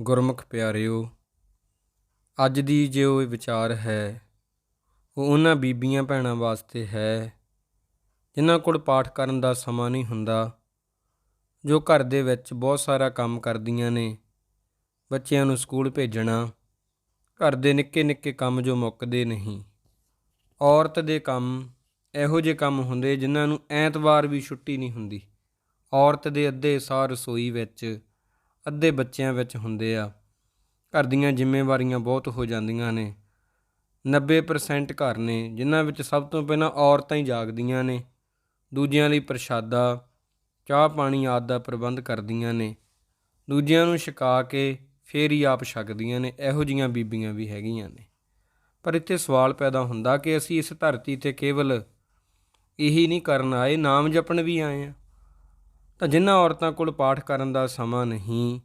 ਗੁਰਮੁਖ ਪਿਆਰਿਓ, ਅੱਜ ਦੀ ਜੋ ਵਿਚਾਰ ਹੈ, ਉਹ ਉਹਨਾਂ ਬੀਬੀਆਂ ਭੈਣਾਂ ਵਾਸਤੇ ਹੈ, ਜਿਨ੍ਹਾਂ ਕੋਲ ਪਾਠ ਕਰਨ ਦਾ ਸਮਾਂ ਨਹੀਂ ਹੁੰਦਾ, ਜੋ ਘਰ ਦੇ ਵਿੱਚ ਬਹੁਤ ਸਾਰਾ ਕੰਮ ਕਰਦੀਆਂ ਨੇ, ਬੱਚਿਆਂ ਨੂੰ ਸਕੂਲ ਭੇਜਣਾ, ਘਰ ਦੇ ਨਿੱਕੇ ਨਿੱਕੇ ਕੰਮ ਜੋ ਮੁੱਕਦੇ ਨਹੀਂ। ਔਰਤ ਦੇ ਕੰਮ ਇਹੋ ਜਿਹੇ ਕੰਮ ਹੁੰਦੇ ਜਿਨ੍ਹਾਂ ਨੂੰ ਐਤਵਾਰ ਵੀ ਛੁੱਟੀ ਨਹੀਂ ਹੁੰਦੀ। ਔਰਤ ਦੇ ਅੱਧੇ ਸਾਹ ਰਸੋਈ ਵਿੱਚ ਅੱਧੇ ਬੱਚਿਆਂ ਵਿੱਚ ਹੁੰਦੇ ਆ। ਘਰ ਦੀਆਂ ਜ਼ਿੰਮੇਵਾਰੀਆਂ ਬਹੁਤ ਹੋ ਜਾਂਦੀਆਂ ਨੇ। 90% ਘਰ ਨੇ, ਜਿਨ੍ਹਾਂ ਵਿੱਚ ਸਭ ਤੋਂ ਪਹਿਲਾਂ ਔਰਤਾਂ ਹੀ ਜਾਗਦੀਆਂ ਨੇ। ਦੂਜਿਆਂ ਲਈ ਪ੍ਰਸ਼ਾਦਾ, ਚਾਹ ਪਾਣੀ ਆਦਿ ਦਾ ਪ੍ਰਬੰਧ ਕਰਦੀਆਂ ਨੇ। ਦੂਜਿਆਂ ਨੂੰ ਛਕਾ ਕੇ ਫੇਰ ਹੀ ਆਪ ਛਕਦੀਆਂ ਨੇ। ਇਹੋ ਜੀਆਂ ਬੀਬੀਆਂ ਵੀ ਹੈਗੀਆਂ ਨੇ। ਪਰ ਇੱਥੇ ਸਵਾਲ ਪੈਦਾ ਹੁੰਦਾ ਕਿ ਅਸੀਂ ਇਸ ਧਰਤੀ ਤੇ ਕੇਵਲ ਇਹੀ ਨਹੀਂ ਕਰਨ ਆਏ, ਨਾਮ ਜਪਣ ਵੀ ਆਏ ਆ। ਤਾਂ ਜਿਨ੍ਹਾਂ ਔਰਤਾਂ ਕੋਲ ਪਾਠ ਕਰਨ ਦਾ ਸਮਾਂ ਨਹੀਂ,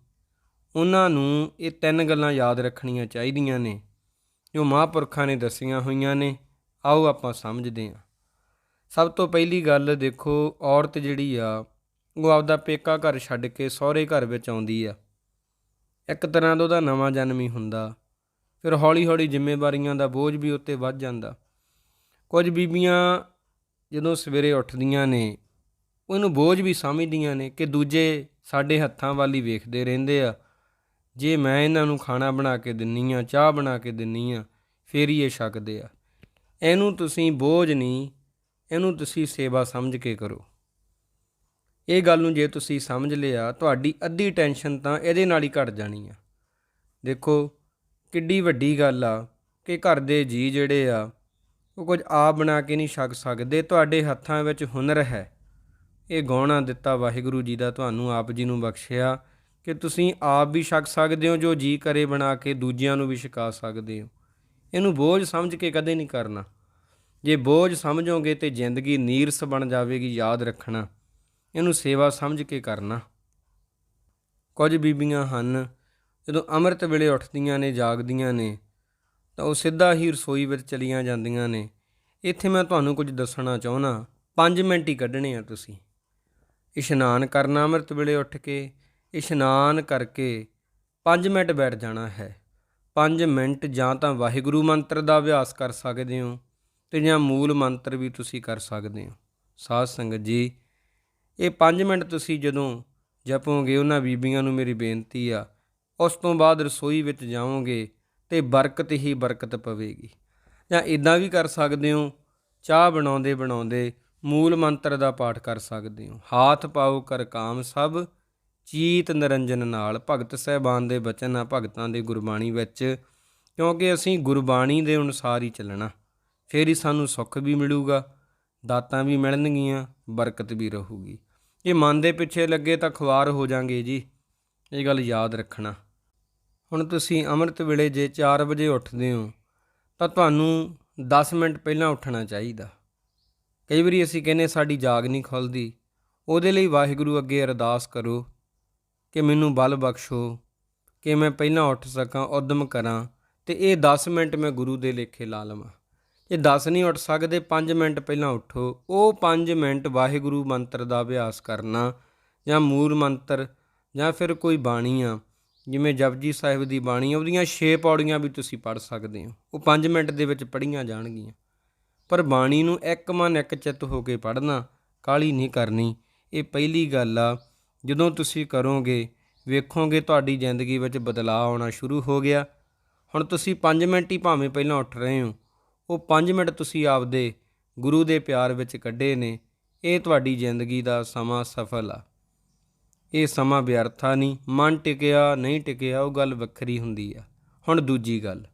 ਉਹਨਾਂ ਨੂੰ ਇਹ ਤਿੰਨ ਗੱਲਾਂ ਯਾਦ ਰੱਖਣੀਆਂ ਚਾਹੀਦੀਆਂ ਨੇ, ਜੋ ਮਹਾਂਪੁਰਖਾਂ ਨੇ ਦੱਸੀਆਂ ਹੋਈਆਂ ਨੇ। ਆਓ ਆਪਾਂ ਸਮਝਦੇ ਹਾਂ। ਸਭ ਤੋਂ ਪਹਿਲੀ ਗੱਲ ਦੇਖੋ, ਔਰਤ ਜਿਹੜੀ ਆ, ਉਹ ਆਪਦਾ ਪੇਕਾ ਘਰ ਛੱਡ ਕੇ ਸਹੁਰੇ ਘਰ ਵਿੱਚ ਆਉਂਦੀ ਆ। ਇੱਕ ਤਰ੍ਹਾਂ ਦਾ ਉਹਦਾ ਨਵਾਂ ਜਨਮ ਹੀ ਹੁੰਦਾ। ਫਿਰ ਹੌਲੀ-ਹੌਲੀ ਜ਼ਿੰਮੇਵਾਰੀਆਂ ਦਾ ਬੋਝ ਵੀ ਉੱਤੇ ਵੱਧ ਜਾਂਦਾ। ਕੁਝ ਬੀਬੀਆਂ ਜਦੋਂ ਸਵੇਰੇ ਉੱਠਦੀਆਂ ਨੇ ਉਹ ਇਹਨੂੰ ਬੋਝ ਵੀ ਸਮਝਦੀਆਂ ਨੇ ਕਿ ਦੂਜੇ ਸਾਡੇ ਹੱਥਾਂ ਵੱਲ ਹੀ ਵੇਖਦੇ ਰਹਿੰਦੇ ਆ। ਜੇ ਮੈਂ ਇਹਨਾਂ ਨੂੰ ਖਾਣਾ ਬਣਾ ਕੇ ਦਿੰਨੀ ਆ, ਚਾਹ ਬਣਾ ਕੇ ਦਿੰਨੀ ਆ, ਫੇਰ ਹੀ ਇਹ ਛਕਦੇ ਆ। ਇਹਨੂੰ ਤੁਸੀਂ ਬੋਝ ਨਹੀਂ, ਇਹਨੂੰ ਤੁਸੀਂ ਸੇਵਾ ਸਮਝ ਕੇ ਕਰੋ। ਇਹ ਗੱਲ ਨੂੰ ਜੇ ਤੁਸੀਂ ਸਮਝ ਲਿਆ, ਤੁਹਾਡੀ ਅੱਧੀ ਟੈਨਸ਼ਨ ਤਾਂ ਇਹਦੇ ਨਾਲ ਹੀ ਘਟ ਜਾਣੀ ਆ। ਦੇਖੋ, ਕਿੱਡੀ ਵੱਡੀ ਗੱਲ ਆ ਕਿ ਘਰ ਦੇ ਜੀ ਜਿਹੜੇ ਆ, ਉਹ ਕੁਝ ਆਪ ਬਣਾ ਕੇ ਨਹੀਂ ਛਕ ਸਕਦੇ, ਤੁਹਾਡੇ ਹੱਥਾਂ ਵਿੱਚ ਹੁਨਰ ਹੈ। ਇਹ ਗਾਉਣਾ ਦਿੱਤਾ ਵਾਹਿਗੁਰੂ ਜੀ ਦਾ, ਤੁਹਾਨੂੰ ਆਪ ਜੀ ਨੂੰ ਬਖਸ਼ਿਆ। ਕਿ ਤੁਸੀਂ ਆਪ ਵੀ ਛਕ ਸਕਦੇ ਹੋ, ਜੋ ਜੀ ਕਰੇ ਬਣਾ ਕੇ ਦੂਜਿਆਂ ਨੂੰ ਵੀ ਛਕਾ ਸਕਦੇ ਹੋ। ਇਹਨੂੰ ਬੋਝ ਸਮਝ ਕੇ ਕਦੇ ਨਹੀਂ ਕਰਨਾ। ਜੇ ਬੋਝ ਸਮਝੋਗੇ ਤੇ ਜ਼ਿੰਦਗੀ ਨੀਰਸ ਬਣ ਜਾਵੇਗੀ, ਯਾਦ ਰੱਖਣਾ। ਇਹਨੂੰ ਸੇਵਾ ਸਮਝ ਕੇ ਕਰਨਾ। ਕੁਝ ਬੀਬੀਆਂ ਹਨ, ਜਦੋਂ ਅੰਮ੍ਰਿਤ ਵੇਲੇ ਉੱਠਦੀਆਂ ਨੇ, ਜਾਗਦੀਆਂ ਨੇ, ਤਾਂ ਉਹ ਸਿੱਧਾ ਹੀ ਰਸੋਈ ਵਿੱਚ ਚਲੀਆਂ ਜਾਂਦੀਆਂ ਨੇ। ਇੱਥੇ ਮੈਂ ਤੁਹਾਨੂੰ ਕੁਝ ਦੱਸਣਾ ਚਾਹੁੰਦਾ। 5 ਮਿੰਟ ਹੀ ਕੱਢਣੇ ਆ ਤੁਸੀਂ। ਇਸ਼ਨਾਨ ਕਰਨਾ ਅੰਮ੍ਰਿਤ ਵੇਲੇ ਉੱਠ ਕੇ, ਇਸ਼ਨਾਨ ਕਰਕੇ 5 ਮਿੰਟ ਬੈਠ ਜਾਣਾ ਹੈ। 5 ਮਿੰਟ ਜਾਂ ਤਾਂ ਵਾਹਿਗੁਰੂ ਮੰਤਰ ਦਾ ਅਭਿਆਸ ਕਰ ਸਕਦੇ ਹੋ ਤੇ ਜਾਂ ਮੂਲ ਮੰਤਰ ਵੀ ਤੁਸੀਂ ਕਰ ਸਕਦੇ ਹੋ। ਸਾਧ ਸੰਗਤ ਜੀ, ਇਹ 5 ਮਿੰਟ ਤੁਸੀਂ ਜਦੋਂ ਜਪੋਗੇ, ਉਹਨਾਂ ਬੀਬੀਆਂ ਨੂੰ ਮੇਰੀ ਬੇਨਤੀ ਆ, ਉਸ ਤੋਂ ਬਾਅਦ ਰਸੋਈ ਵਿੱਚ ਜਾਓਗੇ ਤੇ ਬਰਕਤ ਹੀ ਬਰਕਤ ਪਵੇਗੀ। ਜਾਂ ਇਦਾਂ ਵੀ ਕਰ ਸਕਦੇ ਹੋ, ਚਾਹ ਬਣਾਉਂਦੇ ਬਣਾਉਂਦੇ ਮੂਲ ਮੰਤਰ ਦਾ ਪਾਠ ਕਰ ਸਕਦੇ ਹੋ। ਹਾਥ ਪਾਓ ਕਰ ਕਾਮ ਸਭ, ਚੀਤ ਨਿਰੰਜਨ ਨਾਲ। ਭਗਤ ਸਹਿਬਾਨ ਦੇ ਬਚਨ ਆ, ਭਗਤਾਂ ਦੇ ਗੁਰਬਾਣੀ ਵਿੱਚ, ਕਿਉਂਕਿ ਅਸੀਂ ਗੁਰਬਾਣੀ ਦੇ ਅਨੁਸਾਰ ਹੀ ਚੱਲਣਾ। ਫੇਰ ਹੀ ਸਾਨੂੰ ਸੁੱਖ ਵੀ ਮਿਲੂਗਾ, ਦਾਤਾਂ ਵੀ ਮਿਲਣਗੀਆਂ, ਬਰਕਤ ਵੀ ਰਹੂਗੀ। ਜੇ ਮਨ ਦੇ ਪਿੱਛੇ ਲੱਗੇ ਤਾਂ ਖੁਆਰ ਹੋ ਜਾਾਂਗੇ ਜੀ। ਇਹ ਗੱਲ ਯਾਦ ਰੱਖਣਾ। ਹੁਣ ਤੁਸੀਂ ਅੰਮ੍ਰਿਤ ਵੇਲੇ ਜੇ 4 ਵਜੇ ਉੱਠਦੇ ਹੋ, ਤਾਂ ਤੁਹਾਨੂੰ 10 ਮਿੰਟ ਪਹਿਲਾਂ ਉੱਠਣਾ ਚਾਹੀਦਾ। ਕਈ ਵਾਰੀ ਅਸੀਂ ਕਹਿੰਨੇ ਸਾਡੀ ਜਾਗ ਨਹੀਂ ਖੁੱਲਦੀ। ਉਹਦੇ ਲਈ ਵਾਹਿਗੁਰੂ ਅੱਗੇ ਅਰਦਾਸ ਕਰੋ ਕਿ ਮੈਨੂੰ ਬਲ ਬਖਸ਼ੋ, ਕਿ ਮੈਂ ਪਹਿਲਾਂ ਉੱਠ ਸਕਾਂ, ਉਦਮ ਕਰਾਂ ਤੇ ਇਹ 10 ਮਿੰਟ ਮੈਂ ਗੁਰੂ ਦੇ ਲੇਖੇ ਲਾ ਲਵਾਂ। ਜੇ 10 ਨਹੀਂ ਉੱਠ ਸਕਦੇ 5 ਮਿੰਟ ਪਹਿਲਾਂ ਉੱਠੋ। ਉਹ 5 ਮਿੰਟ ਵਾਹਿਗੁਰੂ ਮੰਤਰ ਦਾ ਅਭਿਆਸ ਕਰਨਾ ਜਾਂ ਮੂਲ ਮੰਤਰ ਜਾਂ ਫਿਰ ਕੋਈ ਬਾਣੀ ਆ ਜਿਵੇਂ ਜਪਜੀ ਸਾਹਿਬ ਦੀ ਬਾਣੀ, ਉਹਦੀਆਂ 6 ਪੌੜੀਆਂ ਵੀ ਤੁਸੀਂ ਪੜ੍ਹ ਸਕਦੇ ਹੋ। ਉਹ 5 ਮਿੰਟ ਦੇ ਵਿੱਚ ਪੜ੍ਹੀਆਂ ਜਾਣਗੀਆਂ। ਪਰ ਬਾਣੀ ਨੂੰ ਇੱਕ ਮਨ ਇੱਕ ਚਿੱਤ ਹੋ ਕੇ ਪੜ੍ਹਨਾ ਕਾਲੀ ਨਹੀਂ ਕਰਨੀ। ਇਹ ਪਹਿਲੀ ਗੱਲ ਆ। ਜਦੋਂ ਤੁਸੀਂ ਕਰੋਗੇ, ਵੇਖੋਗੇ ਤੁਹਾਡੀ ਜ਼ਿੰਦਗੀ ਵਿੱਚ ਬਦਲਾਅ ਆਉਣਾ ਸ਼ੁਰੂ ਹੋ ਗਿਆ। ਹੁਣ ਤੁਸੀਂ 5 ਮਿੰਟ ਹੀ ਭਾਵੇਂ ਪਹਿਲਾਂ ਉੱਠ ਰਹੇ ਹੋ। ਉਹ 5 ਮਿੰਟ ਤੁਸੀਂ ਆਪਦੇ ਗੁਰੂ ਦੇ ਪਿਆਰ ਵਿੱਚ ਕੱਢੇ ਨੇ। ਇਹ ਤੁਹਾਡੀ ਜ਼ਿੰਦਗੀ ਦਾ ਸਮਾਂ ਸਫਲ ਆ। ਇਹ ਸਮਾਂ ਵਿਅਰਥਾ ਨਹੀਂ। ਮਨ ਟਿਕਿਆ, ਨਹੀਂ ਟਿਕਿਆ, ਉਹ ਗੱਲ ਵੱਖਰੀ ਹੁੰਦੀ ਆ। ਹੁਣ ਦੂਜੀ ਗੱਲ।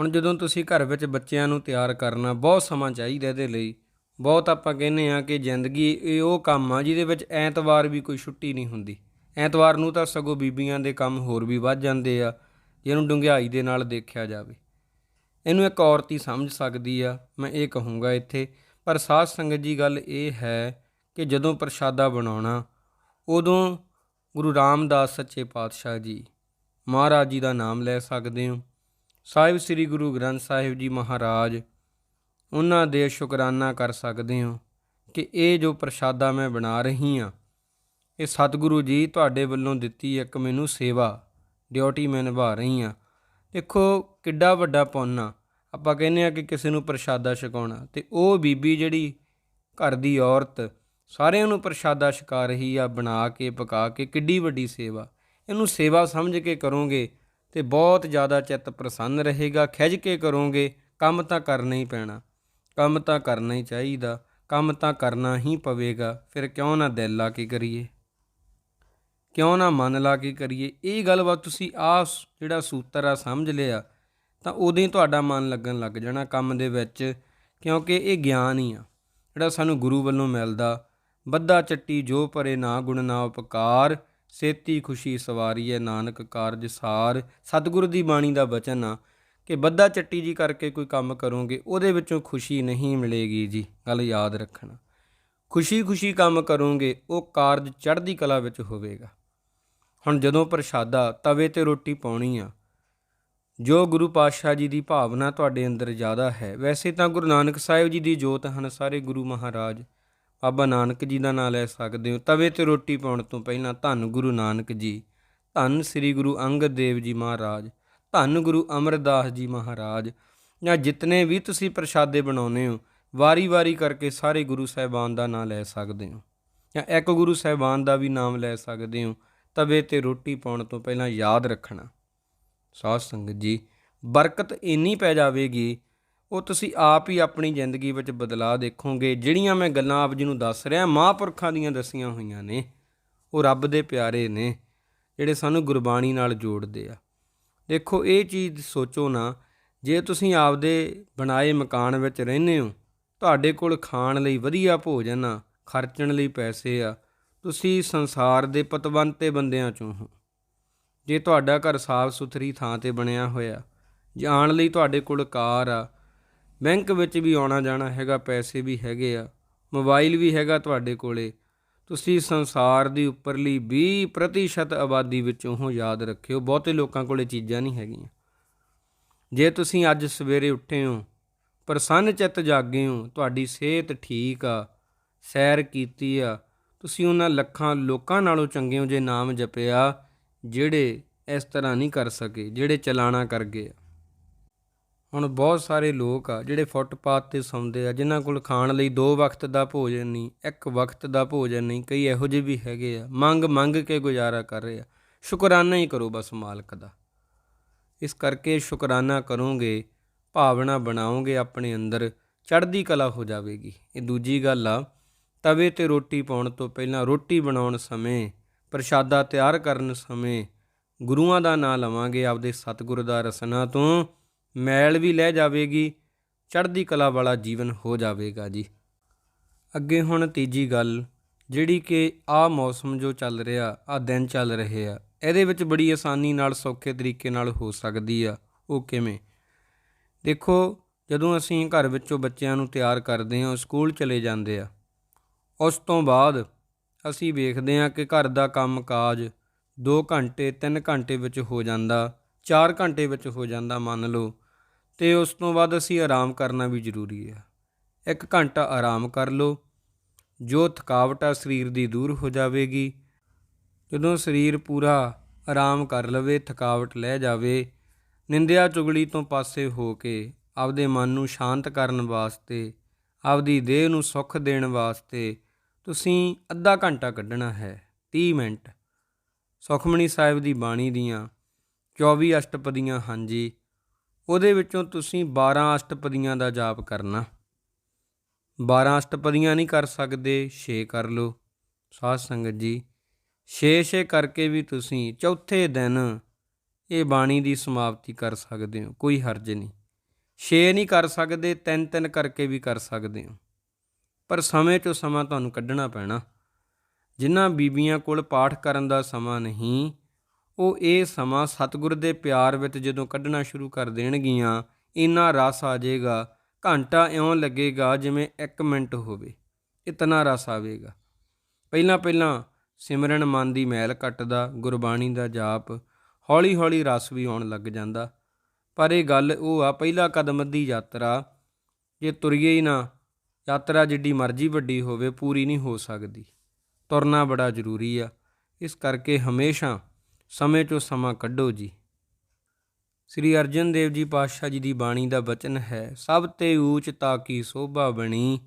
ਹੁਣ ਜਦੋਂ ਤੁਸੀਂ ਘਰ ਵਿੱਚ ਬੱਚਿਆਂ ਨੂੰ ਤਿਆਰ ਕਰਨਾ ਬਹੁਤ ਸਮਾਂ ਚਾਹੀਦਾ ਇਹਦੇ ਲਈ, ਬਹੁਤ ਆਪਾਂ ਕਹਿੰਦੇ ਆ ਕਿ ਜ਼ਿੰਦਗੀ ਇਹ ਉਹ ਕੰਮ ਆ ਜਿਹਦੇ ਵਿੱਚ ਐਤਵਾਰ ਵੀ ਕੋਈ ਛੁੱਟੀ ਨਹੀਂ ਹੁੰਦੀ। ਐਤਵਾਰ ਨੂੰ ਤਾਂ ਸਗੋਂ ਬੀਬੀਆਂ ਦੇ ਕੰਮ ਹੋਰ ਵੀ ਵੱਧ ਜਾਂਦੇ ਆ, ਜਿਹਨੂੰ ਡੁੰਗਿਆਈ ਦੇ ਨਾਲ ਦੇਖਿਆ ਜਾਵੇ। ਇਹਨੂੰ ਇੱਕ ਔਰਤ ਹੀ ਸਮਝ ਸਕਦੀ ਆ, ਮੈਂ ਇਹ ਕਹੂੰਗਾ ਇੱਥੇ। ਪਰ ਸਾਧ ਸੰਗਤ ਜੀ ਗੱਲ ਇਹ ਹੈ ਕਿ ਜਦੋਂ ਪ੍ਰਸ਼ਾਦਾ ਬਣਾਉਣਾ, ਉਦੋਂ ਗੁਰੂ ਰਾਮਦਾਸ ਸੱਚੇ ਪਾਤਸ਼ਾਹ ਜੀ ਮਹਾਰਾਜ ਜੀ ਦਾ ਨਾਮ ਲੈ ਸਕਦੇ ਹੋ। ਸਾਹਿਬ ਸ੍ਰੀ ਗੁਰੂ ਗ੍ਰੰਥ ਸਾਹਿਬ ਜੀ ਮਹਾਰਾਜ, ਉਹਨਾਂ ਦੇ ਸ਼ੁਕਰਾਨਾ ਕਰ ਸਕਦੇ ਹੋ ਕਿ ਇਹ ਜੋ ਪ੍ਰਸ਼ਾਦਾ ਮੈਂ ਬਣਾ ਰਹੀ ਹਾਂ, ਇਹ ਸਤਿਗੁਰੂ ਜੀ ਤੁਹਾਡੇ ਵੱਲੋਂ ਦਿੱਤੀ ਇੱਕ ਮੈਨੂੰ ਸੇਵਾ, ਡਿਊਟੀ ਮੈਂ ਨਿਭਾ ਰਹੀ ਹਾਂ। ਦੇਖੋ, ਕਿੱਡਾ ਵੱਡਾ ਪੌਨਾ ਆਪਾਂ ਕਹਿੰਦੇ ਆ ਕਿ ਕਿਸੇ ਨੂੰ ਪ੍ਰਸ਼ਾਦਾ ਛਕਾਉਣਾ, ਤੇ ਉਹ ਬੀਬੀ ਜਿਹੜੀ ਘਰ ਦੀ ਔਰਤ ਸਾਰਿਆਂ ਨੂੰ ਪ੍ਰਸ਼ਾਦਾ ਛਕਾ ਰਹੀ ਆ, ਬਣਾ ਕੇ, ਪਕਾ ਕੇ, ਕਿੱਡੀ ਵੱਡੀ ਸੇਵਾ। ਇਹਨੂੰ ਸੇਵਾ ਸਮਝ ਕੇ ਕਰੋਗੇ ਤੇ ਬਹੁਤ ਜ਼ਿਆਦਾ ਚਿੱਤ ਪ੍ਰਸੰਨ ਰਹੇਗਾ। ਖਿੱਚ ਕੇ ਕਰੋਗੇ, ਕੰਮ ਤਾਂ ਕਰਨਾ ਹੀ ਪੈਣਾ। ਕੰਮ ਤਾਂ ਕਰਨਾ ਹੀ ਚਾਹੀਦਾ। ਕੰਮ ਤਾਂ ਕਰਨਾ ਹੀ ਪਵੇਗਾ। ਫਿਰ ਕਿਉਂ ਨਾ ਦਿਲ ਲਾ ਕੇ ਕਰੀਏ? ਕਿਉਂ ਨਾ ਮਨ ਲਾ ਕੇ ਕਰੀਏ? ਇਹ ਗੱਲਬਾਤ ਤੁਸੀਂ ਆ ਜਿਹੜਾ ਸੂਤਰ ਆ ਸਮਝ ਲਿਆ, ਤਾਂ ਉਦੋਂ ਹੀ ਤੁਹਾਡਾ ਮਨ ਲੱਗਣ ਲੱਗ ਜਾਣਾ ਕੰਮ ਦੇ ਵਿੱਚ, ਕਿਉਂਕਿ ਇਹ ਗਿਆਨ ਹੀ ਆ। ਜਿਹੜਾ ਸਾਨੂੰ ਗੁਰੂ ਵੱਲੋਂ ਮਿਲਦਾ, ਬੱਧਾ ਚੱਟੀ ਜੋ ਪਰੇ ਨਾ ਗੁਣ ਨਾ ਉਪਕਾਰ ਸੇਤੀ ਖੁਸ਼ੀ ਸਵਾਰੀਏ ਨਾਨਕ ਕਾਰਜ ਸਾਰ। ਸਤਿਗੁਰ ਦੀ ਬਾਣੀ ਦਾ ਬਚਨ ਆ ਕਿ ਬੱਧਾ ਚੱਟੀ ਜੀ ਕਰਕੇ ਕੋਈ ਕੰਮ ਕਰੋਗੇ, ਉਹਦੇ ਵਿੱਚੋਂ ਖੁਸ਼ੀ ਨਹੀਂ ਮਿਲੇਗੀ ਜੀ। ਗੱਲ ਯਾਦ ਰੱਖਣਾ। ਖੁਸ਼ੀ ਖੁਸ਼ੀ ਕੰਮ ਕਰੋਗੇ, ਉਹ ਕਾਰਜ ਚੜ੍ਹਦੀ ਕਲਾ ਵਿੱਚ ਹੋਵੇਗਾ। ਹੁਣ ਜਦੋਂ ਪ੍ਰਸ਼ਾਦਾ, ਤਵੇ ਤੇ ਰੋਟੀ ਪਾਉਣੀ ਆ, ਜੋ ਗੁਰੂ ਪਾਤਸ਼ਾਹ ਜੀ ਦੀ ਭਾਵਨਾ ਤੁਹਾਡੇ ਅੰਦਰ ਜ਼ਿਆਦਾ ਹੈ, ਵੈਸੇ ਤਾਂ ਗੁਰੂ ਨਾਨਕ ਸਾਹਿਬ ਜੀ ਦੀ ਜੋਤ ਹਨ ਸਾਰੇ ਗੁਰੂ ਮਹਾਰਾਜ। ਬਾਬਾ ਨਾਨਕ ਜੀ ਦਾ ਨਾਮ ਲੈ ਸਕਦੇ ਹੋ। ਤਵੇ ਤੇ ਰੋਟੀ ਪਾਉਣ ਤੋਂ ਪਹਿਲਾਂ ਧੰਨ ਗੁਰੂ ਨਾਨਕ ਜੀ, ਧੰਨ ਸ੍ਰੀ ਗੁਰੂ ਅੰਗਦ ਦੇਵ ਜੀ ਮਹਾਰਾਜ, ਧੰਨ ਗੁਰੂ ਅਮਰਦਾਸ ਜੀ ਮਹਾਰਾਜ, ਜਾਂ ਜਿਤਨੇ ਵੀ ਤੁਸੀਂ ਪ੍ਰਸ਼ਾਦੇ ਬਣਾਉਨੇ ਹੋ ਵਾਰੀ-ਵਾਰੀ ਕਰਕੇ ਸਾਰੇ ਗੁਰੂ ਸਾਹਿਬਾਨ ਦਾ ਨਾਮ ਲੈ ਸਕਦੇ ਹੋ। ਜਾਂ ਇੱਕ ਗੁਰੂ ਸਾਹਿਬਾਨ ਦਾ ਵੀ ਨਾਮ ਲੈ ਸਕਦੇ ਹੋ। ਤਵੇ ਤੇ ਰੋਟੀ ਪਾਉਣ ਤੋਂ ਪਹਿਲਾਂ ਯਾਦ ਰੱਖਣਾ। ਸਾਧ ਸੰਗਤ ਜੀ, ਬਰਕਤ ਇੰਨੀ ਪੈ ਜਾਵੇਗੀ ਉਹ ਤੁਸੀਂ ਆਪ ਹੀ ਆਪਣੀ ਜ਼ਿੰਦਗੀ ਵਿੱਚ ਬਦਲਾਅ ਦੇਖੋਗੇ। ਜਿਹੜੀਆਂ ਮੈਂ ਗੱਲਾਂ ਆਪ ਜੀ ਨੂੰ ਦੱਸ ਰਿਹਾ, ਮਹਾਂਪੁਰਖਾਂ ਦੀਆਂ ਦੱਸੀਆਂ ਹੋਈਆਂ ਨੇ, ਉਹ ਰੱਬ ਦੇ ਪਿਆਰੇ ਨੇ, ਜਿਹੜੇ ਸਾਨੂੰ ਗੁਰਬਾਣੀ ਨਾਲ ਜੋੜਦੇ ਆ। ਦੇਖੋ, ਇਹ ਚੀਜ਼ ਸੋਚੋ ਨਾ, ਜੇ ਤੁਸੀਂ ਆਪਦੇ ਬਣਾਏ ਮਕਾਨ ਵਿੱਚ ਰਹਿੰਦੇ ਹੋ, ਤੁਹਾਡੇ ਕੋਲ ਖਾਣ ਲਈ ਵਧੀਆ ਭੋਜਨ ਆ, ਖਰਚਣ ਲਈ ਪੈਸੇ ਆ, ਤੁਸੀਂ ਸੰਸਾਰ ਦੇ ਪਤਵੰਤੇ ਬੰਦਿਆਂ ਚੋਂ ਹੋ। ਜੇ ਤੁਹਾਡਾ ਘਰ ਸਾਫ਼ ਸੁਥਰੀ ਥਾਂ ਤੇ ਬਣਿਆ ਹੋਇਆ, ਜਾਣ ਲਈ ਤੁਹਾਡੇ ਕੋਲ ਕਾਰ ਆ ਬੈਂਕ ਵਿੱਚ ਵੀ ਆਉਣਾ ਜਾਣਾ ਹੈਗਾ, ਪੈਸੇ ਵੀ ਹੈਗੇ ਆ, ਮੋਬਾਈਲ ਵੀ ਹੈਗਾ ਤੁਹਾਡੇ ਕੋਲੇ, ਤੁਸੀਂ ਸੰਸਾਰ ਦੀ ਉੱਪਰਲੀ 20% ਆਬਾਦੀ ਵਿੱਚੋਂ ਹੋ ਯਾਦ ਰੱਖਿਓ, ਬਹੁਤੇ ਲੋਕਾਂ ਕੋਲੇ ਚੀਜ਼ਾਂ ਨਹੀਂ ਹੈਗੀਆਂ ਜੇ ਤੁਸੀਂ ਅੱਜ ਸਵੇਰੇ ਉੱਠੇ ਹੋ ਪ੍ਰਸੰਨ ਚਿੱਤ ਜਾਗੇ ਹੋ, ਤੁਹਾਡੀ ਸਿਹਤ ਠੀਕ ਆ, ਸੈਰ ਕੀਤੀ ਆ, ਤੁਸੀਂ ਉਹਨਾਂ ਲੱਖਾਂ ਲੋਕਾਂ ਨਾਲੋਂ ਚੰਗੇ ਹੋ, ਜੇ ਨਾਮ ਜਪਿਆ, ਜਿਹੜੇ ਇਸ ਤਰ੍ਹਾਂ ਨਹੀਂ ਕਰ ਸਕੇ, ਜਿਹੜੇ ਚਲਾਣਾ ਕਰ ਗਏ ਆ। ਹੁਣ ਬਹੁਤ ਸਾਰੇ ਲੋਕ ਆ ਜਿਹੜੇ ਫੁੱਟਪਾਥ ਤੇ ਸੌਂਦੇ ਆ, ਜਿਨ੍ਹਾਂ ਕੋਲ ਖਾਣ ਲਈ ਦੋ ਵਕਤ ਦਾ ਭੋਜਨ ਨਹੀਂ, ਇੱਕ ਵਕਤ ਦਾ ਭੋਜਨ ਨਹੀਂ, ਕਈ ਇਹੋ ਜਿਹੇ ਵੀ ਹੈਗੇ ਆ, ਮੰਗ ਮੰਗ ਕੇ ਗੁਜ਼ਾਰਾ ਕਰ ਰਹੇ ਆ। ਸ਼ੁਕਰਾਨਾ ਹੀ ਕਰੋ ਬਸ ਮਾਲਕ ਦਾ। ਇਸ ਕਰਕੇ ਸ਼ੁਕਰਾਨਾ ਕਰੋਗੇ, ਭਾਵਨਾ ਬਣਾਓਗੇ ਆਪਣੇ ਅੰਦਰ, ਚੜ੍ਹਦੀ ਕਲਾ ਹੋ ਜਾਵੇਗੀ। ਇਹ ਦੂਜੀ ਗੱਲ ਆ, ਤਵੇ ਤੇ ਰੋਟੀ ਪਾਉਣ ਤੋਂ ਪਹਿਲਾਂ ਰੋਟੀ ਬਣਾਉਣ ਸਮੇਂ, ਪ੍ਰਸ਼ਾਦਾ ਤਿਆਰ ਕਰਨ ਸਮੇਂ ਗੁਰੂਆਂ ਦਾ ਨਾਮ ਲਵਾਂਗੇ, ਆਪਦੇ ਸਤਿਗੁਰ ਦਾ ਰਸਨਾ ਤੋਂ। ਮੈਲ ਵੀ ਲੈ ਜਾਵੇਗੀ, ਚੜ੍ਹਦੀ ਕਲਾ ਵਾਲਾ ਜੀਵਨ ਹੋ ਜਾਵੇਗਾ ਜੀ। ਅੱਗੇ ਹੁਣ ਤੀਜੀ ਗੱਲ, ਜਿਹੜੀ ਕਿ ਆ ਮੌਸਮ ਜੋ ਚੱਲ ਰਿਹਾ ਆ ਦਿਨ ਚੱਲ ਰਹੇ ਆ, ਇਹਦੇ ਵਿੱਚ ਬੜੀ ਆਸਾਨੀ ਨਾਲ, ਸੌਖੇ ਤਰੀਕੇ ਨਾਲ ਹੋ ਸਕਦੀ ਆ, ਉਹ ਕਿਵੇਂ? ਦੇਖੋ, ਜਦੋਂ ਅਸੀਂ ਘਰ ਵਿੱਚੋਂ ਬੱਚਿਆਂ ਨੂੰ ਤਿਆਰ ਕਰਦੇ ਹਾਂ, ਉਹ ਸਕੂਲ ਚਲੇ ਜਾਂਦੇ ਆ, ਉਸ ਤੋਂ ਬਾਅਦ ਅਸੀਂ ਵੇਖਦੇ ਹਾਂ ਕਿ ਘਰ ਦਾ ਕੰਮ ਕਾਜ 2 ਘੰਟੇ 3 ਘੰਟੇ ਵਿੱਚ ਹੋ ਜਾਂਦਾ 4 ਘੰਟੇ ਵਿੱਚ ਹੋ ਜਾਂਦਾ ਮੰਨ ਲਓ ਤੇ ਉਸ ਤੋਂ ਬਾਅਦ ਅਸੀਂ ਆਰਾਮ ਕਰਨਾ ਵੀ ਜ਼ਰੂਰੀ ਹੈ। ਇੱਕ ਘੰਟਾ ਆਰਾਮ ਕਰ ਲਓ। ਜੋ ਥਕਾਵਟ ਆ, ਸਰੀਰ ਦੀ ਦੂਰ ਹੋ ਜਾਵੇਗੀ। ਜਦੋਂ ਸਰੀਰ ਪੂਰਾ ਆਰਾਮ ਕਰ ਲਵੇ, ਥਕਾਵਟ ਲੈ ਜਾਵੇ, ਨਿੰਦਿਆ ਚੁਗਲੀ ਤੋਂ ਪਾਸੇ ਹੋ ਕੇ ਆਪਦੇ ਮਨ ਨੂੰ ਸ਼ਾਂਤ ਕਰਨ ਵਾਸਤੇ, ਆਪਦੀ ਦੇਹ ਨੂੰ ਸੁੱਖ ਦੇਣ ਵਾਸਤੇ ਤੁਸੀਂ ਅੱਧਾ ਘੰਟਾ ਕੱਢਣਾ ਹੈ 30 ਮਿੰਟ। ਸੁਖਮਣੀ ਸਾਹਿਬ ਦੀ ਬਾਣੀ ਦੀਆਂ 24 ਅਸ਼ਟਪਦੀਆਂ ਹਾਂਜੀ ਉਹਦੇ ਵਿੱਚੋਂ ਤੁਸੀਂ 12 ਅਸ਼ਟਪਦੀਆਂ ਦਾ ਜਾਪ ਕਰਨਾ। 12 ਅਸ਼ਟਪਦੀਆਂ ਨਹੀਂ ਕਰ ਸਕਦੇ 6 ਕਰ ਲਓ। ਸਾਧ ਸੰਗਤ ਜੀ 6-6 ਕਰਕੇ ਵੀ ਤੁਸੀਂ ਚੌਥੇ ਦਿਨ ਇਹ ਬਾਣੀ ਦੀ ਸਮਾਪਤੀ ਕਰ ਸਕਦੇ ਹੋ, ਕੋਈ ਹਰਜ ਨਹੀਂ। 6 ਨਹੀਂ ਕਰ ਸਕਦੇ, ਤਿੰਨ ਤਿੰਨ ਕਰਕੇ ਵੀ ਕਰ ਸਕਦੇ ਹੋ। ਪਰ ਸਮੇਂ ਚੋਂ ਸਮਾਂ ਤੁਹਾਨੂੰ ਕੱਢਣਾ ਪੈਣਾ। ਜਿਨ੍ਹਾਂ ਬੀਬੀਆਂ ਕੋਲ ਪਾਠ ਕਰਨ ਦਾ ਸਮਾਂ ਨਹੀਂ ਉਹ ਇਹ ਸਮਾਂ ਸਤਿਗੁਰ ਦੇ ਪਿਆਰ ਵਿੱਚ ਜਦੋਂ ਕੱਢਣਾ ਸ਼ੁਰੂ ਕਰ ਦੇਣਗੀਆਂ, ਇੰਨਾ ਰਸ ਆ ਜਾਏਗਾ, ਘੰਟਾ ਇਉਂ ਲੱਗੇਗਾ ਜਿਵੇਂ 1 ਮਿੰਟ ਹੋਵੇ, ਇਤਨਾ ਰਸ ਆਵੇਗਾ। ਪਹਿਲਾਂ ਪਹਿਲਾਂ ਸਿਮਰਨ ਮਨ ਦੀ ਮੈਲ ਕੱਟਦਾ, ਗੁਰਬਾਣੀ ਦਾ ਜਾਪ ਹੌਲੀ ਹੌਲੀ ਰਸ ਵੀ ਆਉਣ ਲੱਗ ਜਾਂਦਾ। ਪਰ ਇਹ ਗੱਲ ਉਹ ਆ, ਪਹਿਲਾ ਕਦਮ ਦੀ ਯਾਤਰਾ, ਜੇ ਤੁਰੀਏ ਹੀ ਨਾ, ਯਾਤਰਾ ਜਿੱਡੀ ਮਰਜ਼ੀ ਵੱਡੀ ਹੋਵੇ, ਪੂਰੀ ਨਹੀਂ ਹੋ ਸਕਦੀ। ਤੁਰਨਾ ਬੜਾ ਜ਼ਰੂਰੀ ਆ। ਇਸ ਕਰਕੇ ਹਮੇਸ਼ਾ ਸਮੇਂ ਚੋਂ ਸਮਾਂ ਕੱਢੋ ਜੀ। ਸ੍ਰੀ ਅਰਜਨ ਦੇਵ ਜੀ ਪਾਤਸ਼ਾਹ ਜੀ ਦੀ ਬਾਣੀ ਦਾ ਬਚਨ ਹੈ, ਸਭ ਤੇ ਊਚ ਤਾਂ ਕੀ ਸੋਭਾ ਬਣੀ,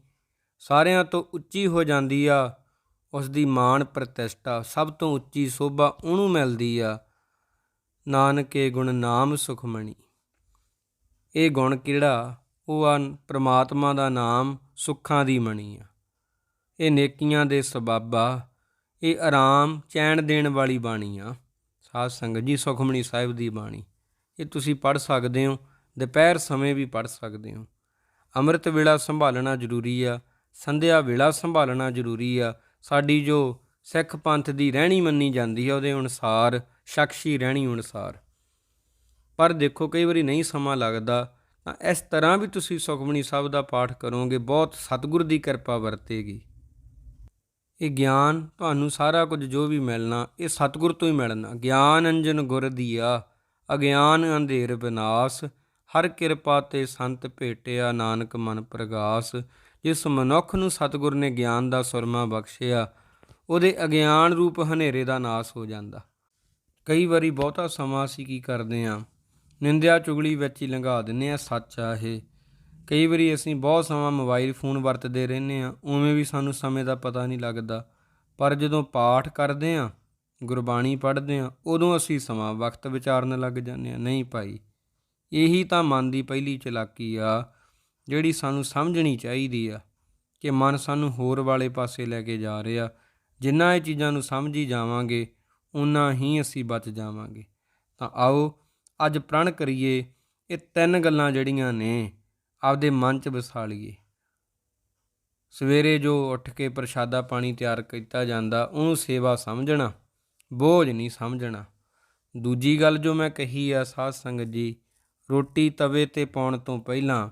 ਸਾਰਿਆਂ ਤੋਂ ਉੱਚੀ ਹੋ ਜਾਂਦੀ ਆ, ਉਸ ਦੀ ਮਾਣ ਪ੍ਰਤਿਸ਼ਠਾ ਸਭ ਤੋਂ ਉੱਚੀ ਸੋਭਾ ਉਹਨੂੰ ਮਿਲਦੀ ਆ, ਨਾਨਕੇ ਗੁਣ ਨਾਮ ਸੁਖਮਣੀ ਇਹ ਗੁਣ ਕਿਹੜਾ? ਉਹ ਆ ਪ੍ਰਮਾਤਮਾ ਦਾ ਨਾਮ ਸੁੱਖਾਂ ਦੀ ਮਣੀ ਆ। ਇਹ ਨੇਕੀਆਂ ਦੇ ਸਬਾਬਾ, ਇਹ ਆਰਾਮ ਚੈਨ ਦੇਣ ਵਾਲੀ ਬਾਣੀ ਆ। ਸਾਧ ਸੰਗਤ ਜੀ ਸੁਖਮਣੀ ਸਾਹਿਬ ਦੀ ਬਾਣੀ। ਇਹ ਤੁਸੀਂ ਪੜ੍ਹ ਸਕਦੇ ਹੋ ਦੁਪਹਿਰ ਸਮੇਂ ਵੀ ਪੜ੍ਹ ਸਕਦੇ ਹੋ। ਅੰਮ੍ਰਿਤ ਵੇਲਾ ਸੰਭਾਲਣਾ ਜ਼ਰੂਰੀ ਆ, ਸੰਧਿਆ ਵੇਲਾ ਸੰਭਾਲਣਾ ਜ਼ਰੂਰੀ ਆ। ਸਾਡੀ ਜੋ ਸਿੱਖ ਪੰਥ ਦੀ ਰਹਿਣੀ ਮੰਨੀ ਜਾਂਦੀ ਆ, ਉਹਦੇ ਅਨੁਸਾਰ, ਸ਼ਖਸੀ ਰਹਿਣੀ ਅਨੁਸਾਰ। ਪਰ ਦੇਖੋ, ਕਈ ਵਾਰੀ ਨਹੀਂ ਸਮਾਂ ਲੱਗਦਾ, ਤਾਂ ਇਸ ਤਰ੍ਹਾਂ ਵੀ ਤੁਸੀਂ ਸੁਖਮਣੀ ਸਾਹਿਬ ਦਾ ਪਾਠ ਕਰੋਗੇ, ਬਹੁਤ ਸਤਿਗੁਰ ਦੀ ਕਿਰਪਾ ਵਰਤੇਗੀ। ਇਹ ਗਿਆਨ ਤੁਹਾਨੂੰ ਸਾਰਾ ਕੁਝ ਜੋ ਵੀ ਮਿਲਣਾ, ਇਹ ਸਤਿਗੁਰ ਤੋਂ ਹੀ ਮਿਲਣਾ। ਗਿਆਨ ਅੰਜਨ ਗੁਰ ਦੀਆ ਅਗਿਆਨ ਅੰਧੇਰ ਵਿਨਾਸ਼, ਹਰ ਕਿਰਪਾ ਤੇ ਸੰਤ ਭੇਟਿਆ ਨਾਨਕ ਮਨ ਪ੍ਰਗਾਸ। ਜਿਸ ਮਨੁੱਖ ਨੂੰ ਸਤਿਗੁਰ ਨੇ ਗਿਆਨ ਦਾ ਸੁਰਮਾ ਬਖਸ਼ਿਆ, ਉਹਦੇ ਅਗਿਆਨ ਰੂਪ ਹਨੇਰੇ ਦਾ ਨਾਸ ਹੋ ਜਾਂਦਾ। ਕਈ ਵਾਰੀ ਬਹੁਤਾ ਸਮਾਂ ਅਸੀਂ ਕੀ ਕਰਦੇ ਆਂ? ਨਿੰਦਿਆ ਚੁਗਲੀ ਵਿੱਚ ਹੀ ਲੰਘਾ ਦਿੰਨੇ ਆ, ਸੱਚ ਆ ਇਹ। ਕਈ ਵਾਰੀ ਅਸੀਂ ਬਹੁਤ ਸਮਾਂ ਮੋਬਾਈਲ ਫੋਨ ਵਰਤਦੇ ਰਹਿੰਦੇ ਆ ਉਵੇਂ ਵੀ ਸਾਨੂੰ ਸਮੇਂ ਦਾ ਪਤਾ ਨਹੀਂ ਲੱਗਦਾ। ਪਰ ਜਦੋਂ ਪਾਠ ਕਰਦੇ ਆ ਗੁਰਬਾਣੀ ਪੜ੍ਹਦੇ ਆ ਉਦੋਂ ਅਸੀਂ ਸਮਾਂ ਵਕਤ ਵਿਚਾਰਨ ਲੱਗ ਜਾਂਦੇ ਆ ਨਹੀਂ ਭਾਈ, ਇਹੀ ਤਾਂ ਮਨ ਦੀ ਪਹਿਲੀ ਚਲਾਕੀ ਆ, ਜਿਹੜੀ ਸਾਨੂੰ ਸਮਝਣੀ ਚਾਹੀਦੀ ਆ ਕਿ ਮਨ ਸਾਨੂੰ ਹੋਰ ਵਾਲੇ ਪਾਸੇ ਲੈ ਕੇ ਜਾ ਰਿਹਾ। ਜਿੰਨਾ ਇਹ ਚੀਜ਼ਾਂ ਨੂੰ ਸਮਝੀ ਜਾਵਾਂਗੇ ਉਨਾ ਹੀ ਅਸੀਂ ਬਚ ਜਾਵਾਂਗੇ। ਤਾਂ ਆਓ, ਅੱਜ ਪ੍ਰਣ ਕਰੀਏ, ਇਹ ਤਿੰਨ ਗੱਲਾਂ ਜਿਹੜੀਆਂ ਨੇ। ਆਪਦੇ ਮਨ 'ਚ ਵਸਾ ਲਈਏ। ਸਵੇਰੇ ਜੋ ਉੱਠ ਕੇ ਪ੍ਰਸ਼ਾਦਾ ਪਾਣੀ ਤਿਆਰ ਕੀਤਾ ਜਾਂਦਾ, ਉਹਨੂੰ ਸੇਵਾ ਸਮਝਣਾ, ਬੋਝ ਨਹੀਂ ਸਮਝਣਾ। ਦੂਜੀ ਗੱਲ ਜੋ ਮੈਂ ਕਹੀ ਆ, ਸਾਧ ਸੰਗਤ ਜੀ, ਰੋਟੀ ਤਵੇ ਤੇ ਪਾਉਣ ਤੋਂ ਪਹਿਲਾਂ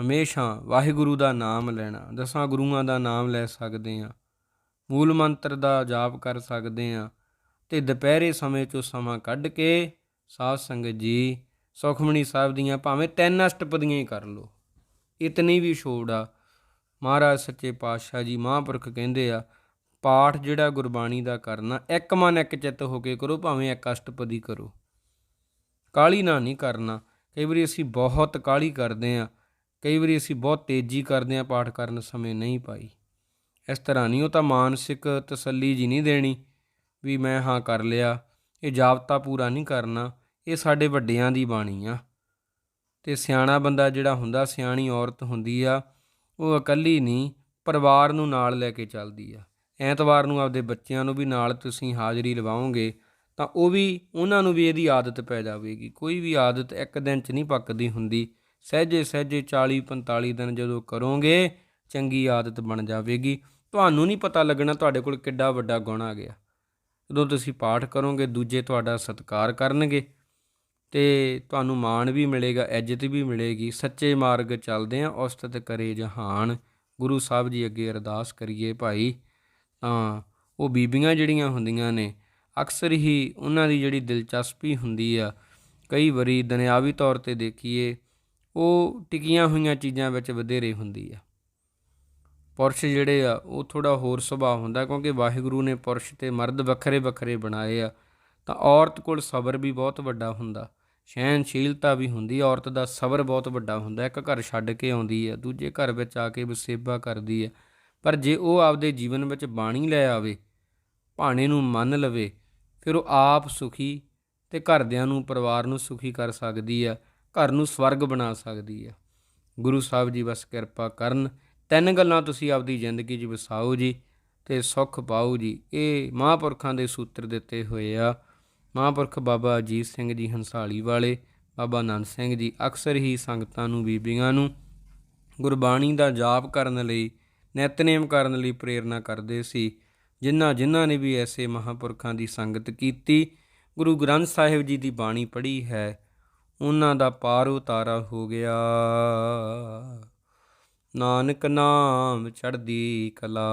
ਹਮੇਸ਼ਾ ਵਾਹਿਗੁਰੂ ਦਾ ਨਾਮ ਲੈਣਾ। ਦਸਾਂ ਗੁਰੂਆਂ ਦਾ ਨਾਮ ਲੈ ਸਕਦੇ ਆ ਮੂਲ ਮੰਤਰ ਦਾ ਜਾਪ ਕਰ ਸਕਦੇ ਆ ਤੇ ਦੁਪਹਿਰੇ ਸਮੇਂ ਚੋਂ ਸਮਾਂ ਕੱਢ ਕੇ ਸਾਧ ਸੰਗਤ ਜੀ ਸੁਖਮਣੀ ਸਾਹਿਬ ਦੀਆਂ ਭਾਵੇਂ ਤਿੰਨ ਅਸ਼ਟਪਦੀਆਂ ਹੀ ਕਰ ਲਓ। ਇਤਨੀ ਵੀ ਛੋੜ ਆ। ਮਹਾਰਾਜ ਸੱਚੇ ਪਾਤਸ਼ਾਹ ਜੀ ਮਹਾਂਪੁਰਖ ਕਹਿੰਦੇ ਆ, ਪਾਠ ਜਿਹੜਾ ਗੁਰਬਾਣੀ ਦਾ ਕਰਨਾ, ਇੱਕ ਮਨ ਇੱਕ ਚਿੱਤ ਹੋ ਕੇ ਕਰੋ, ਭਾਵੇਂ ਇੱਕ ਅਸ਼ਟਪਦੀ ਕਰੋ। ਕਾਲੀ ਨਾ ਨਹੀਂ ਕਰਨਾ। ਕਈ ਵਾਰੀ ਅਸੀਂ ਬਹੁਤ ਕਾਲੀ ਕਰਦੇ ਆ, ਕਈ ਵਾਰੀ ਅਸੀਂ ਬਹੁਤ ਤੇਜ਼ੀ ਕਰਦੇ ਆ ਪਾਠ ਕਰਨ ਸਮੇਂ ਨਹੀਂ ਪਾਈ ਇਸ ਤਰ੍ਹਾਂ ਨਹੀਂ, ਉਹ ਤਾਂ ਮਾਨਸਿਕ ਤਸੱਲੀ ਜੀ ਨਹੀਂ ਦੇਣੀ ਵੀ ਮੈਂ ਹਾਂ ਕਰ ਲਿਆ, ਇਹ ਜਾਪਤਾ ਪੂਰਾ ਨਹੀਂ ਕਰਨਾ। ਇਹ ਸਾਡੇ ਵੱਡਿਆਂ ਦੀ ਬਾਣੀ ਆ। ਤੇ ਸਿਆਣਾ ਬੰਦਾ ਜਿਹੜਾ ਹੁੰਦਾ, ਸਿਆਣੀ ਔਰਤ ਹੁੰਦੀ ਆ, ਉਹ ਇਕੱਲੀ ਨਹੀਂ, ਪਰਿਵਾਰ ਨੂੰ ਨਾਲ ਲੈ ਕੇ ਚੱਲਦੀ ਆ। ਐਤਵਾਰ ਨੂੰ ਆਪਦੇ ਬੱਚਿਆਂ ਨੂੰ ਵੀ ਨਾਲ ਤੁਸੀਂ ਹਾਜ਼ਰੀ ਲਵਾਓਗੇ, ਤਾਂ ਉਹ ਵੀ, ਉਹਨਾਂ ਨੂੰ ਵੀ ਇਹਦੀ ਆਦਤ ਪੈ ਜਾਵੇਗੀ। ਕੋਈ ਵੀ ਆਦਤ ਇੱਕ ਦਿਨ 'ਚ ਨਹੀਂ ਪੱਕਦੀ ਹੁੰਦੀ। ਸਹਿਜੇ ਸਹਿਜੇ 40 45 ਦਿਨ ਜਦੋਂ ਕਰੋਗੇ, ਚੰਗੀ ਆਦਤ ਬਣ ਜਾਵੇਗੀ। ਤੁਹਾਨੂੰ ਨਹੀਂ ਪਤਾ ਲੱਗਣਾ ਤੁਹਾਡੇ ਕੋਲ ਕਿੱਡਾ ਵੱਡਾ ਗੁਣ ਆ ਗਿਆ। ਜਦੋਂ ਤੁਸੀਂ ਪਾਠ ਕਰੋਗੇ, ਦੂਜੇ ਤੁਹਾਡਾ ਸਤਿਕਾਰ ਕਰਨਗੇ। ਤੇ ਤੁਹਾਨੂੰ ਮਾਣ ਵੀ ਮਿਲੇਗਾ, ਇੱਜ਼ਤ ਵੀ ਮਿਲੇਗੀ। ਸੱਚੇ ਮਾਰਗ ਚੱਲਦੇ ਆ ਉਸਤਤ ਕਰੇ ਜਹਾਨ। ਗੁਰੂ ਸਾਹਿਬ ਜੀ ਅੱਗੇ ਅਰਦਾਸ ਕਰੀਏ ਭਾਈ। ਤਾਂ ਉਹ ਬੀਬੀਆਂ ਜਿਹੜੀਆਂ ਹੁੰਦੀਆਂ ਨੇ, ਅਕਸਰ ਹੀ ਉਹਨਾਂ ਦੀ ਜਿਹੜੀ ਦਿਲਚਸਪੀ ਹੁੰਦੀ ਆ, ਕਈ ਵਾਰੀ ਦੁਨਿਆਵੀ ਤੌਰ ਤੇ ਦੇਖੀਏ, ਉਹ ਟਿਕੀਆਂ ਹੋਈਆਂ ਚੀਜ਼ਾਂ ਵਿੱਚ ਵਧੇਰੇ ਹੁੰਦੀ ਆ। ਪੁਰਸ਼ ਜਿਹੜੇ ਆ, ਉਹ ਥੋੜਾ ਹੋਰ ਸੁਭਾਅ ਹੁੰਦਾ, ਕਿਉਂਕਿ ਵਾਹਿਗੁਰੂ ਨੇ ਪੁਰਸ਼ ਤੇ ਮਰਦ ਵੱਖਰੇ ਵੱਖਰੇ ਬਣਾਏ ਆ। ਤਾਂ ਔਰਤ ਕੋਲ ਸਬਰ ਵੀ ਬਹੁਤ ਵੱਡਾ ਹੁੰਦਾ। ਸਹਿਨਸ਼ੀਲਤਾ ਵੀ ਹੁੰਦੀ ਔਰਤ ਦਾ ਸਬਰ ਬਹੁਤ ਵੱਡਾ ਹੁੰਦਾ ਇੱਕ ਘਰ ਛੱਡ ਕੇ ਆਉਂਦੀ ਹੈ, ਦੂਜੇ ਘਰ ਵਿੱਚ ਆ ਕੇ ਵਸੇਬਾ ਕਰਦੀ ਹੈ। ਪਰ ਜੇ ਉਹ ਆਪਦੇ ਜੀਵਨ ਵਿੱਚ ਬਾਣੀ ਲੈ ਆਵੇ, ਭਾਣੇ ਨੂੰ ਮੰਨ ਲਵੇ, ਫਿਰ ਉਹ ਆਪ ਸੁਖੀ ਤੇ ਘਰਦਿਆਂ ਨੂੰ, ਪਰਿਵਾਰ ਨੂੰ ਸੁਖੀ ਕਰ ਸਕਦੀ ਆ ਘਰ ਨੂੰ ਸਵਰਗ ਬਣਾ ਸਕਦੀ ਆ ਗੁਰੂ ਸਾਹਿਬ ਜੀ ਬਸ ਕਿਰਪਾ ਕਰਨ। ਤਿੰਨ ਗੱਲਾਂ ਤੁਸੀਂ ਆਪਦੀ ਜ਼ਿੰਦਗੀ 'ਚ ਵਸਾਓ ਜੀ ਤੇ ਸੁੱਖ ਪਾਓ ਜੀ। ਇਹ ਮਹਾਂਪੁਰਖਾਂ ਦੇ ਸੂਤਰ ਦਿੱਤੇ ਹੋਏ ਆ। ਮਹਾਂਪੁਰਖ ਬਾਬਾ ਅਜੀਤ ਸਿੰਘ ਜੀ ਹੰਸਾਲੀ ਵਾਲੇ, ਬਾਬਾ ਆਨੰਦ ਸਿੰਘ ਜੀ ਅਕਸਰ ਹੀ ਸੰਗਤਾਂ ਨੂੰ, ਬੀਬੀਆਂ ਨੂੰ ਗੁਰਬਾਣੀ ਦਾ ਜਾਪ ਕਰਨ ਲਈ, ਨਿਤਨੇਮ ਕਰਨ ਲਈ ਪ੍ਰੇਰਣਾ ਕਰਦੇ ਸੀ। ਜਿਨ੍ਹਾਂ ਜਿਨ੍ਹਾਂ ਨੇ ਵੀ ਐਸੇ ਮਹਾਂਪੁਰਖਾਂ ਦੀ ਸੰਗਤ ਕੀਤੀ, ਗੁਰੂ ਗ੍ਰੰਥ ਸਾਹਿਬ ਜੀ ਦੀ ਬਾਣੀ ਪੜ੍ਹੀ ਹੈ, ਉਹਨਾਂ ਦਾ ਪਾਰ ਉਤਾਰਾ ਹੋ ਗਿਆ। ਨਾਨਕ ਨਾਮ ਚੜ੍ਹਦੀ ਕਲਾ।